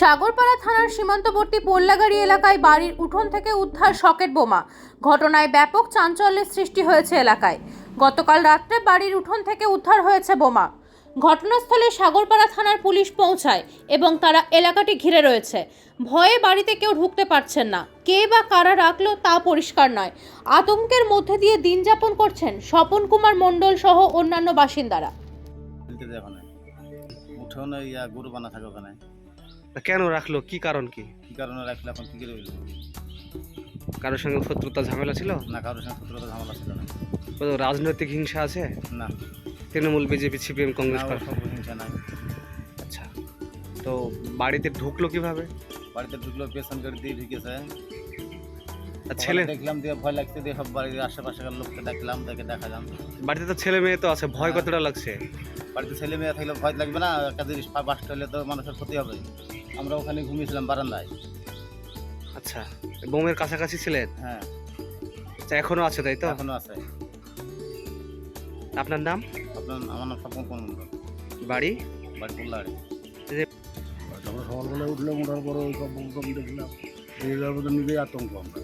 সাগরপাড়া থানার সীমান্তবর্তী পোল্লাগাড়ি এলাকায় বাড়ির উঠোন থেকে উদ্ধার সকেট বোমা। ঘটনায় ব্যাপক চাঞ্চল্যের সৃষ্টি হয়েছে এলাকায়। গতকাল রাত্রে বাড়ির উঠোন থেকে উদ্ধার হয়েছে বোমা। ঘটনাস্থলে সাগরপাড়া থানার পুলিশ পৌঁছায় এবং তারা এলাকাটি ঘিরে রয়েছে। ভয়ে বাড়িতে কেউ ঢুকতে পারছেন না। কে বা কারা রাখল তা পরিষ্কার নয়। আতঙ্কের মধ্যে দিয়ে দিন যাপন করছেন স্বপন কুমার মণ্ডল সহ অন্যান্য বাসিন্দারা। ওখানে ইয়া গরু বানা থাকে ওখানে। তা কেন রাখল? কি কারণ কি? কি কারণে রাখলে? এখন কি করে হইল? কারোর সঙ্গে শত্রুতা ঝামেলা ছিল? না কারোর সঙ্গে সূত্রতা ঝামেলা ছিল না। কোনো রাজনৈতিক হিংসা আছে? না। তৃণমূল বিজেপি সিপিএম না কংগ্রেস ওর সব হিংসা নাই। আচ্ছা। তো বাড়িতে ঢুকলো কীভাবে? বাড়িতে ঢুকলো পেছন গাড়ি দিয়ে ঢুকেছে। ছেলে? দেখলাম দিয়ে ভয় লাগছে দিয়ে সব বাড়ির আশেপাশে লোককে দেখলাম দেখে দেখা যান বাড়িতে তো ছেলে মেয়ে তো আছে ভয় কতটা লাগছে? বাড়িতে ছেলে মেয়ে থাকলে ভয় লাগবে না একটা জিনিস বাস্ট হলে তো মানুষের ক্ষতি হবে। আমরা ওখানে ঘুমিয়েছিলাম বারান্দায়। আচ্ছা বোমের কাছাকাছি ছিলেন হ্যাঁ। আচ্ছা এখনও আছে তাই তো? এখনও আছে। আপনার নাম? আপনার আমার নাম স্বপন কোন বাড়ি? বাড়ি পোল্লাড়ি আমরা সকালবেলায় উঠলাম ওঠার পরে ওই সব দেখলাম। মধ্যে নিজেই আতঙ্ক আমরা।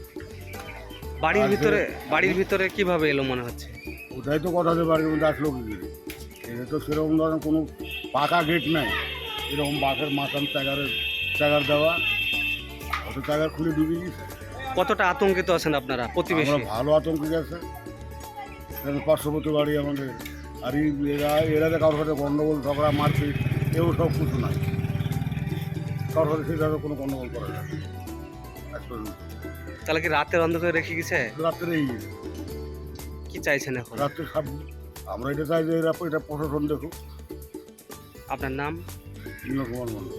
বাড়ির ভিতরে বাড়ির ভিতরে কীভাবে এলো মনে হচ্ছে? ওটাই তো কথা যে বাড়ির মধ্যে আসলো কি এটা তো সেরকম ধরনের কোনো পাকা গেট নাই। এরকম বাঁশের মাথান চাগারের চাগার দেওয়া। অত চাগার খুলে ডুবে গেছে কতটা আতঙ্কিত আছেন আপনারা প্রতিবেশী? ভালো আতঙ্কিত আছে। কারণ পার্শ্ববর্তী বাড়ি আমাদের। আর এরা এরাতে কারোর সাথে গণ্ডগোল ঝগড়া মারপিট এও সব কিছু নাই। কারোর সাথে সেভাবে কোনো গন্ডগোল করে পর্যন্ত। তাহলে কি রাতের অন্ধকারে রেখে গেছে? রাত্রে এই কি চাইছেন এখন? রাত্রে সব আমরা এটা চাই যে এরা এটা প্রশাসন দেখুক। আপনার নাম? নীলকুমার মন্ডল।